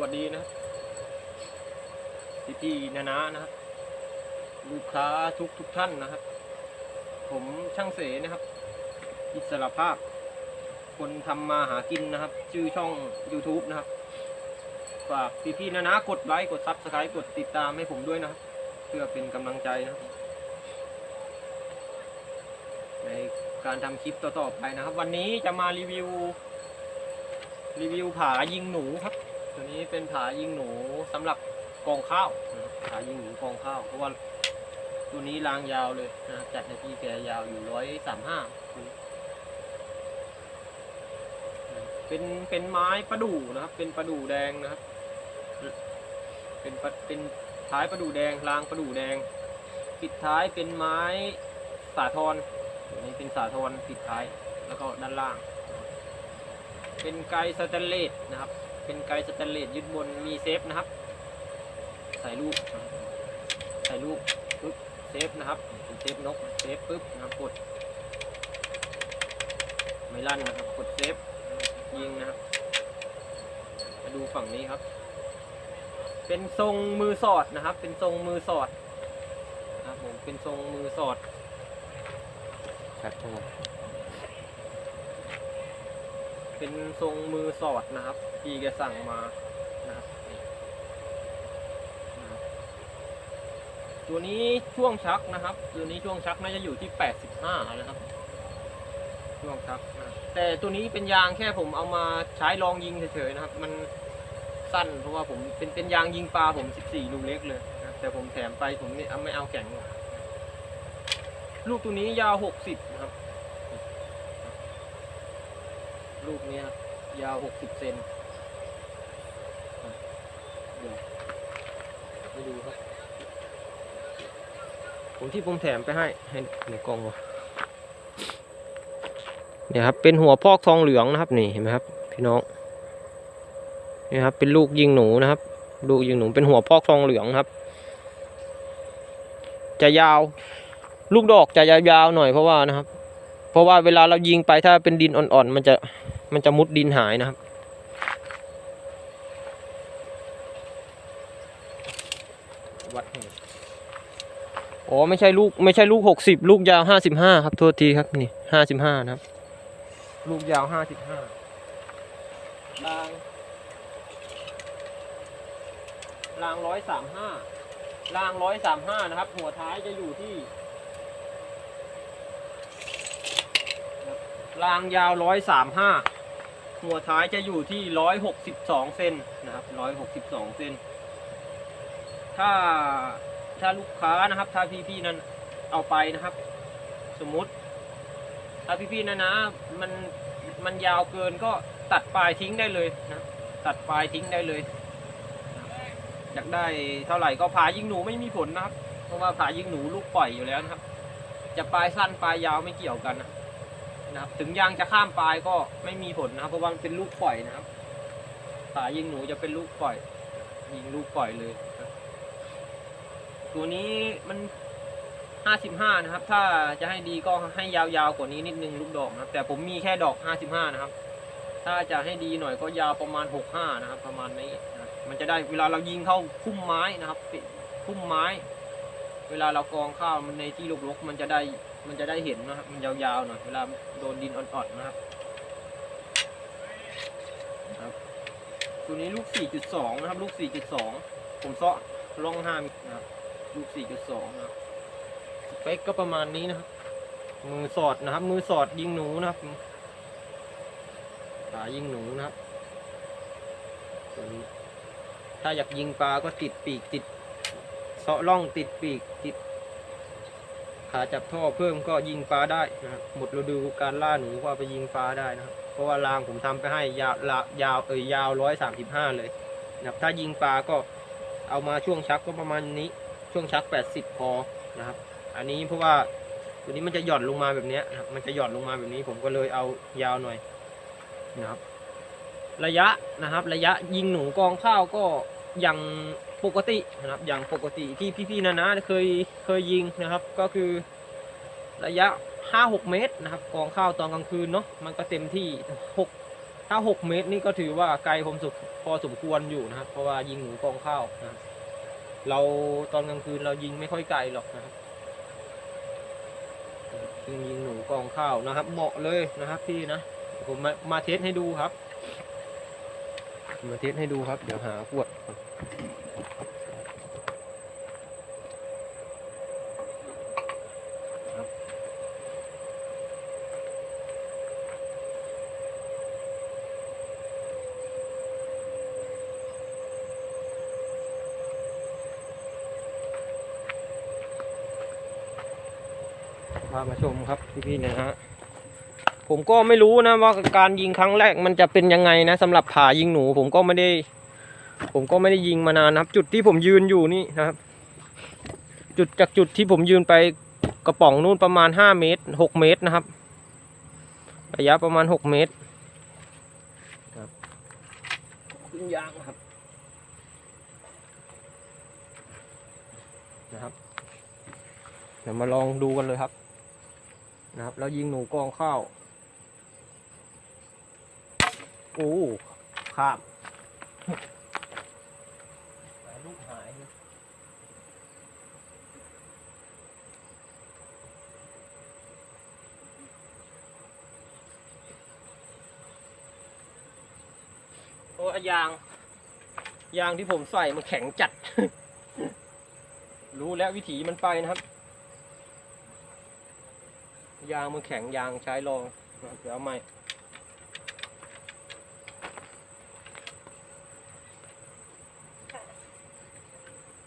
วัสดีนะพี่พี่ๆนานานะครับลูกค้าทุกทุกท่านนะครับ ผมช่างเสนะครับ อิสระภาพ คนทำมาหากินนะครับ ชื่อช่อง YouTube นะครับ ฝากพี่พี่ๆนานากดไลค์กดซับสไครต์กดติดตามให้ผมด้วยนะครับ เพื่อเป็นกำลังใจนะครับ ในการทำคลิปต่อๆไปนะครับ วันนี้จะมารีวิว รีวิวผายิงหนูครับ ตัวนี้เป็นผายิงหนูสำหรับกองข้าวผายิงหนูกองข้าวเพราะว่าตัวนี้รางยาวเลยนะจัดในที่แกยาวอยู่ร้อยสามห้าเป็นเป็นไม้ประดู่นะครับ เป็นประดู่แดงนะครับ เป็นเป็นท้ายประดู่แดงรางประดู่แดง ปิดท้ายเป็นไม้สาทรอันนี้เป็นสาทรปิดท้ายแล้วก็ด้านล่าง เป็นไกสแตนเลสนะครับ เป็นไกด์สแตนเลสยึดบนมีเซฟนะครับ ใส่ลูก ใส่ลูกปุ๊บเซฟนะครับเป็นเซฟนกเซฟปุ๊บนะครับกดไม่ลั่นนะครับกดเซฟยิงนะครับมาดูฝั่งนี้ครับ เป็นทรงมือสอดนะครับ เป็นทรงมือสอดนะครับผมเป็นทรงมือสอดครับผม เป็นทรงมือสอดนะครับที่แกสั่งมานะครับตัวนี้ช่วงชักนะครับ ตัวนี้ช่วงชักน่าจะอยู่ที่ 85 นะครับ ช่วงชักนะแต่ตัวนี้เป็นยางแค่ผมเอามาใช้ลองยิงเฉยๆนะครับ มันสั้นเพราะว่าผมเป็นเป็นยางยิงปลาผม 14 ลูกเล็กเลยนะแต่ผมแถมไปผมไม่เอาไม่เอาแข็ง ลูกตัวนี้ยาว 60 นะครับ ลูกนี้ครับยาว60เซนเดี๋ยวให้ดูครับ ผมที่ผมแถมไปให้ให้ในกล้องวะเนี่ยครับเป็นหัวพอกทองเหลืองนะครับนี่เห็นไหมครับ พี่น้องนี่ครับเป็นลูกยิงหนูนะครับลูกยิงหนูเป็นหัวพอกทองเหลืองครับ จะยาว ลูกดอกจะยาวๆหน่อยเพราะว่านะครับ เพราะว่าเวลาเรายิงไปถ้าเป็นดินอ่อนๆมันจะ มันจะมุดดินหายนะครับ วัดให้อ๋อไม่ใช่ลูกไม่ใช่ลูกหกสิบลูกยาวห้าสิบห้าครับโทษทีครับนี่ห้าสิบห้านะครับ ลูกยาวห้าสิบห้ารางรางร้อยสามห้ารางร้อยสามห้านะครับ หัวท้ายจะอยู่ที่รางยาวร้อยสามห้า หัวท้ายจะอยู่ที่ร้อยหกสิบสองเซนนะครับร้อยหกสิบสองเซนถ้าถ้าลูกค้านะครับ ถ้าพี่ๆนั้นเอาไปนะครับ สมมุติ ถ้าพี่ๆนะนะมันมันยาวเกินก็ตัดปลายทิ้งได้เลยนะตัดปลายทิ้งได้เลยอยากได้เท่าไหร่ก็ผายิงหนูไม่มีผลนะครับ เพราะว่าผายิงหนูลูกปล่อยอยู่แล้วนะครับ จะปลายสั้นปลายยาวไม่เกี่ยวกันนะ นะครับ ถึงยางจะข้ามปลายก็ไม่มีผลนะครับ เพราะว่ามันเป็นลูกปล่อยนะครับ สายยิงหนูจะเป็นลูกปล่อย ยิงลูกปล่อยเลย ตัวนี้มันห้าสิบห้านะครับ ถ้าจะให้ดีก็ให้ยาวๆกว่านี้นิดนึงลูกดอกนะครับ แต่ผมมีแค่ดอกห้าสิบห้านะครับ ถ้าจะให้ดีหน่อยก็ยาวประมาณหกห้านะครับ ประมาณนี้นะมันจะได้เวลาเรายิงเข้าพุ่มไม้นะครับพุ่มไม้ เวลาเรากองข้าวมันในที่รกๆมันจะได้มันจะได้เห็นนะครับ มันยาวๆหน่อยเวลาโดนดินอ่อนๆนะครับครับตัวนี้ลูก 4.2 นะครับ ลูก 4.2 ผมเซาะร่องห้ามินะครับลูก 4.2 นะครับสเปคก็ประมาณนี้นะครับ มือสอดนะครับ มือสอดยิงหนูนะครับขายิงหนูนะครับตัวนี้ถ้าอยากยิงปลาก็ติดปีกติดาะร่องติดปีกติดขาจับท่อเพิ่มก็ยิงปลาได้นะครับหมดฤดูการล่าหนูก็เอาไปยิงปลาได้นะครับ เพราะว่ารางผมทำไปให้ยาวละยาวเอ่ยยาวร้อยสามสิบห้าเลยนะครับถ้ายิงปลาก็เอามาช่วงชักก็ประมาณนี้ช่วงชักแปดสิบพอนะครับ อันนี้เพราะว่าตัวนี้มันจะหย่อนลงมาแบบนี้นะครับ มันจะหย่อนลงมาแบบนี้ผมก็เลยเอายาวหน่อยนะครับ ระยะนะครับ ระยะยิงหนูกองข้าวก็ยัง ปกตินะครับอย่างปกติที่พี่ๆนะนะเคยเคยยิงนะครับ ก็คือระยะ 5-6 เมตรนะครับกองข้าวตอนกลางคืนเนาะมันก็เต็มที่ 6 ถ้าหกเมตรนี่ก็ถือว่าไกลผมสุดพอสมควรอยู่นะครับ เพราะว่ายิงหนูกองข้าวนะเราตอนกลางคืนเรายิงไม่ค่อยไกลหรอกนะครับยิงยิงหนูกองข้าวนะครับ เหมาะเลยนะครับพี่นะผมมามาเทสให้ดูครับ มาเทสให้ดูครับ เดี๋ยวหาขวด พามาชมครับพี่ๆนะฮะผมก็ไม่รู้นะว่าการยิงครั้งแรกมันจะเป็นยังไงนะสำหรับผ่ายิงหนู ผมก็ไม่ได้ ผมก็ไม่ได้ยิงมานานนะครับ จุดที่ผมยืนอยู่นี่นะครับ จุดจากจุดที่ผมยืนไปกระป๋องนู่นประมาณห้าเมตรหกเมตรนะครับระยะประมาณหกเมตรครับขึ้นยางครับนะครับ เดี๋ยวมาลองดูกันเลยครับ นะครับ แล้วยิงหนูกองข้าวโอ้ข้ามหายลูกหายเลยโอ้ยาง ยางที่ผมใส่มันแข็งจัด รู้แล้ววิถีมันไปนะครับ ยางมันแข็งยางใช้ลองเดี๋ยวเอาใหม่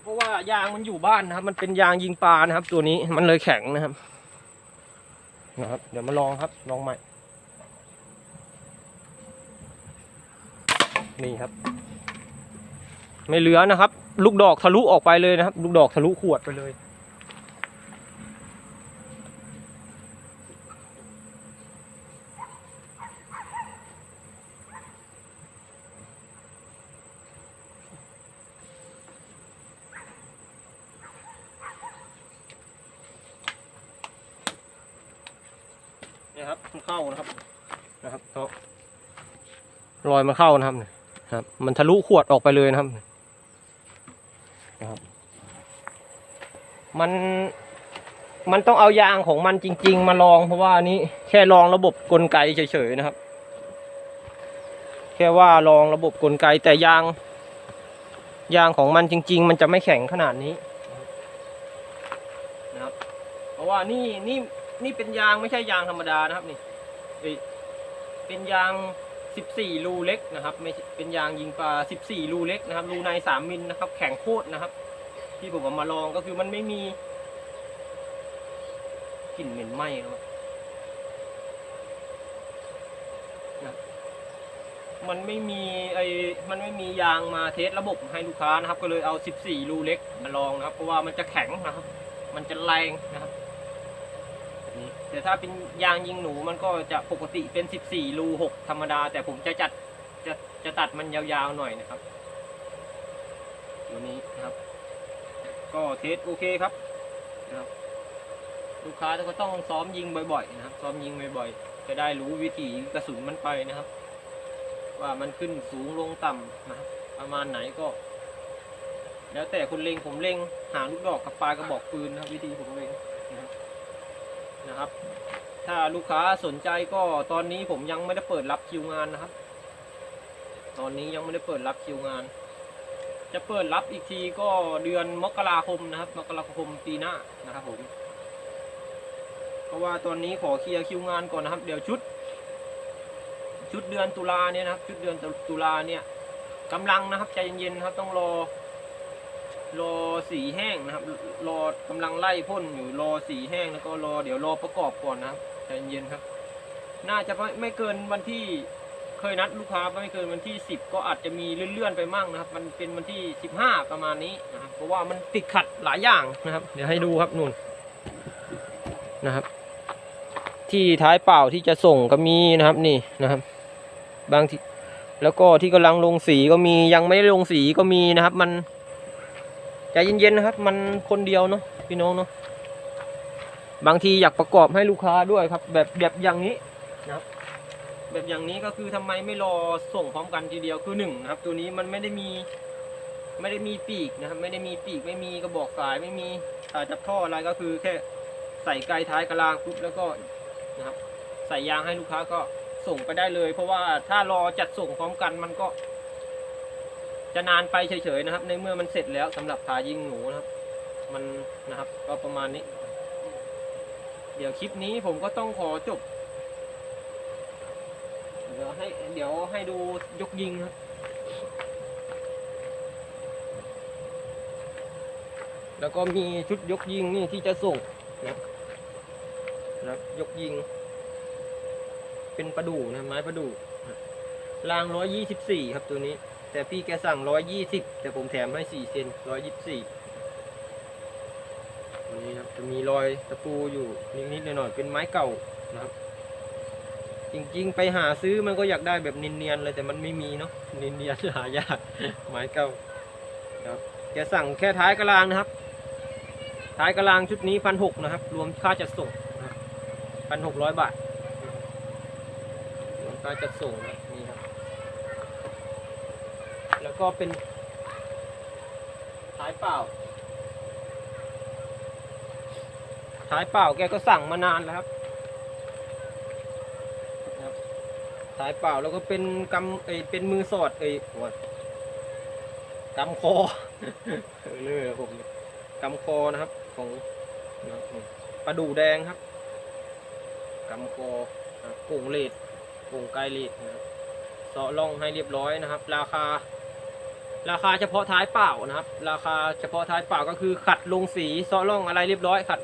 เพราะว่ายางมันอยู่บ้านนะครับ มันเป็นยางยิงปลานะครับ ตัวนี้มันเลยแข็งนะครับ นะครับ เดี๋ยวมาลองครับลองใหม่ นี่ครับ ไม่เหลือนะครับ ลูกดอกทะลุออกไปเลยนะครับ ลูกดอกทะลุขวดไปเลย ครับมันเข้านะครับนะครับก็รอยมันเข้านะครับนี่ยครับ มันทะลุขวดออกไปเลยนะครับนะครับ มันมันต้องเอายางของมันจริง ๆ มาลองเพราะว่านนี้แค่ลองระบบกลไกเฉยๆนะครับ แค่ว่าลองระบบกลไกแต่ยางยางของมันจริง ๆ มันจะไม่แข็งขนาดนี้นะครับ เพราะว่านี่นี่ นี่เป็นยางไม่ใช่ยางธรรมดานะครับนี่เป็นยาง 14 รูเล็กนะครับ ไม่เป็นยางยิงปลา 14 รูเล็กนะครับ รูใน 3 มิลนะครับ แข็งโคตรนะครับ ที่ผมเอามาลองก็คือมันไม่มีกลิ่นเหม็นไหม้ครับนะมันไม่มีไอ้มันไม่มียางมาเทสระบบให้ลูกค้านะครับ ก็เลยเอา 14 รูเล็กมาลองนะครับ เพราะว่ามันจะแข็งนะครับ มันจะแรงนะครับ แต่ถ้าเป็นยางยิงหนูมันก็จะปกติเป็น 14 รู 6 ธรรมดา แต่ผมจะจัดจะจะตัดมันยาวๆหน่อยนะครับตัวนี้นะครับ ก็เทสโอเคครับนะครับลูกค้าก็ต้องซ้อมยิงบ่อยๆนะครับ ซ้อมยิงบ่อยๆ จะได้รู้วิธีกระสุนมันไปนะครับ ว่ามันขึ้นสูงลงต่ำนะครับ ประมาณไหนก็ แล้วแต่คนเล็งผมเล็งหาลูกดอกกับปลากระบอกปืนนะครับ วิธีผมเล็ง นะครับนะครับ ถ้าลูกค้าสนใจก็ตอนนี้ผมยังไม่ได้เปิดรับคิวงานนะครับ ตอนนี้ยังไม่ได้เปิดรับคิวงาน จะเปิดรับอีกทีก็เดือนมกราคมนะครับ มกราคมปีหน้านะครับผม เพราะว่าตอนนี้ขอเคลียร์คิวงานก่อนนะครับ เดี๋ยวชุด ชุดเดือนตุลาเนี่ยนะครับ ชุดเดือนตุลาเนี่ยกำลังนะครับใจเย็นๆนะครับต้องรอ รอสีแห้งนะครับ รอกำลังไล่พ่นอยู่รอสีแห้งแล้วก็รอเดี๋ยวรอประกอบก่อนนะครับใจเย็นครับ น่าจะไม่ไม่เกินวันที่เคยนัดลูกค้าไม่เกินวันที่สิบก็อาจจะมีเลื่อนๆไปมั่งนะครับ มันเป็นวันที่สิบห้าประมาณนี้นะครับเพราะว่ามันติดขัดหลายอย่างนะครับ เดี๋ยวให้ดูครับนู่นนะครับ ที่ท้ายเปล่าที่จะส่งก็มีนะครับนี่นะครับ บางทีแล้วก็ที่กำลังลงสีก็มียังไม่ได้ลงสีก็มีนะครับ มัน เย็นๆนะครับ มันคนเดียวเนาะพี่น้องเนาะบางทีอยากประกอบให้ลูกค้าด้วยครับ แบบแบบอย่างนี้นะครับ แบบอย่างนี้ก็คือทำไมไม่รอส่งพร้อมกันทีเดียวคือหนึ่งนะครับ ตัวนี้มันไม่ได้มีไม่ได้มีปีกนะครับ ไม่ได้มีปีกไม่มีกระบอกสายไม่มีสายจับท่ออะไรก็คือแค่ใส่ไกลท้ายกระลางปุ๊บแล้วก็นะครับ ใส่ยางให้ลูกค้าก็ส่งไปได้เลย เพราะว่าถ้ารอจัดส่งพร้อมกันมันก็ จะนานไปเฉยๆนะครับ ในเมื่อมันเสร็จแล้วสำหรับขายิงหนูนะครับ มันนะครับก็ประมาณนี้ เดี๋ยวคลิปนี้ผมก็ต้องขอจบ เดี๋ยวให้เดี๋ยวให้ดูยกยิงครับ แล้วก็มีชุดยกยิงนี่ที่จะส่งนะนะครับยกยิง เป็นประดู่นะไม้ประดู่รางร้อยยี่สิบสี่ครับตัวนี้ แต่พี่แกสั่งร้อยยี่สิบแต่ผมแถมให้สี่เซนร้อยยี่สิบสี่ตัวนี้ครับจะมีรอยตะปูอยู่นิดๆหน่อยๆเป็นไม้เก่านะครับ จริงๆ ไปหาซื้อมันก็อยากได้แบบเนียนๆเลยแต่มันไม่มีเนาะเนียนๆหายากไม้เก่าครับแกสั่งแค่ท้ายกระลางนะครับ ท้ายกระลางชุดนี้พันหกนะครับ รวมค่าจัดส่งพันหกร้อยบาทรวมค่าจัดส่งนะครับ ก็เป็นท้ายเปล่า ท้ายเปล่าแกก็สั่งมานานแล้วครับนะครับสายเปล่าแล้วก็เป็นกำเอยเป็นมือสอดเอยโอ้ยกำคอเออเลยผมกำคอนะครับ ของนี่ปลาดูแดงครับกำคอนะครับโป่งเลดโป่งไกลเลดนะครับเสาะล่องให้เรียบร้อยนะครับ ราคา ราคาเฉพาะท้ายเปล่านะครับ ราคาเฉพาะท้ายเปล่าก็คือขัดลงสีเสาะล่องอะไรเรียบร้อยขัด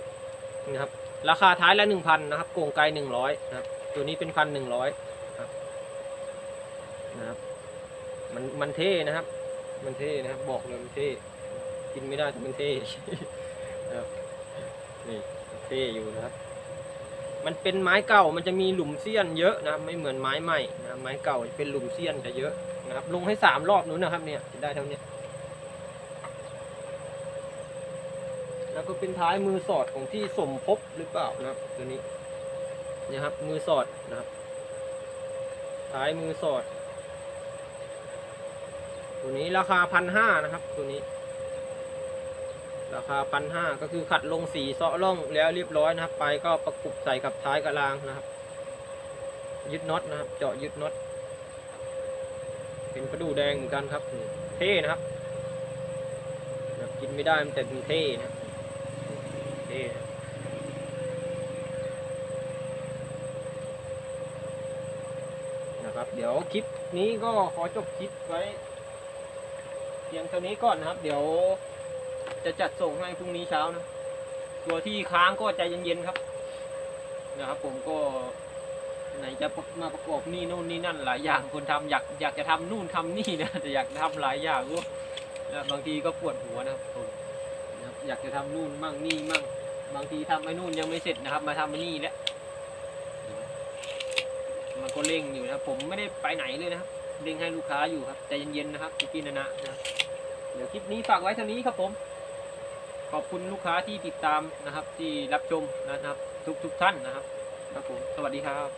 นะครับ ราคาท้ายละหนึ่งพันนะครับโกงไกลหนึ่งร้อยนะครับ ตัวนี้เป็นพันหนึ่งร้อยนะครับ มันมันเท่นะครับ มันเท่นะครับ บอกเลยมันเท่กินไม่ได้แต่มันเท่นะครับนี่เท่อยู่นะครับ มันเป็นไม้เก่ามันจะมีหลุมเสี้ยนเยอะนะครับไม่เหมือนไม้ใหม่นะไม้เก่าเป็นหลุมเสี้ยนจะเยอะนะครับลงให้สามรอบนู้นนะครับเนี่ยจะได้เท่าเนี้ยแล้วก็เป็นท้ายมือสอดของที่สมภพหรือเปล่านะครับตัวนี้เนี่ยครับมือสอดนะครับ ท้ายมือสอด ตัวนี้ราคาพันห้านะครับ ตัวนี้ ราคาพันห้าก็คือขัดลงสีเซาะร่องแล้วเรียบร้อยนะครับ ไปก็ประกบใส่กับท้ายกระลางนะครับ ยึดน็อตนะครับ เจาะยึดน็อตเป็นประดูแดงเหมือนกันครับ เท่นะครับแบบกินไม่ได้มันแต่เป็นเท่นะเท่นะครับ เดี๋ยวคลิปนี้ก็ขอจบคลิปไว้เพียงเท่านี้ก่อนนะครับ เดี๋ยว จะจัดส่งให้พรุ่งนี้เช้านะ ตัวที่ค้างก็ใจเย็นๆครับ นะครับ ผมก็ไหนจะมาประกอบนี่นู่นนี่นั่นหลายอย่างคนทำอยากอยากจะทำนู่นทำนี่นะแต่อยากทำหลายอย่างก็นะบางทีก็ปวดหัวนะครับผมนะครับอยากจะทำนู่นมั่งนี่มั่ง บางทีทำไอ้นู่นยังไม่เสร็จนะครับ มาทำไอ้นี่แล้วมันก็เร่งอยู่นะผมไม่ได้ไปไหนเลยนะครับเร่งให้ลูกค้าอยู่ครับใจเย็นๆนะครับพี่ๆนะนะนะเดี๋ยวคลิปนี้ฝากไว้เท่านี้ครับผม ขอบคุณลูกค้าที่ติดตามนะครับที่รับชมนะครับ ทุกๆท่านนะครับครับผมสวัสดีครับ